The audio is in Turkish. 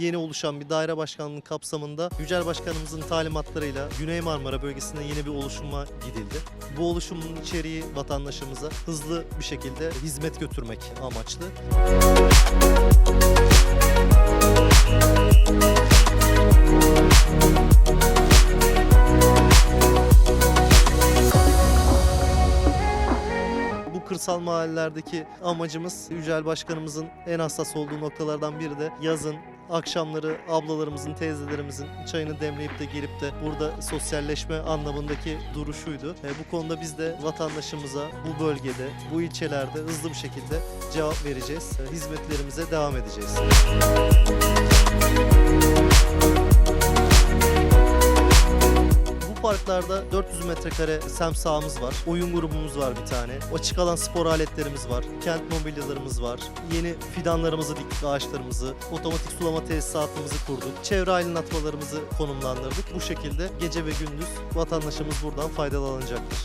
yeni oluşan bir daire başkanlığı kapsamında Yücel Başkanımızın talimatlarıyla Güney Marmara bölgesinde yeni bir oluşuma gidildi. Bu oluşumun içeriği vatandaşımıza hızlı bir şekilde hizmet götürmek amaçlı. Kırsal mahallelerdeki amacımız Yücel Başkanımızın en hassas olduğu noktalardan biri de yazın akşamları ablalarımızın, teyzelerimizin çayını demleyip de gelip de burada sosyalleşme anlamındaki duruşuydu. E, bu konuda biz de vatandaşımıza bu bölgede, bu ilçelerde hızlı bir şekilde cevap vereceğiz. E, hizmetlerimize devam edeceğiz. Bu parklarda 400 metrekare sem sahamız var. Oyun grubumuz var bir tane. Açık alan spor aletlerimiz var. Kent mobilyalarımız var. Yeni fidanlarımızı diktik, ağaçlarımızı. Otomatik sulama tesisatımızı kurduk. Çevre aydınlatmalarımızı konumlandırdık. Bu şekilde gece ve gündüz vatandaşımız buradan faydalanacaktır.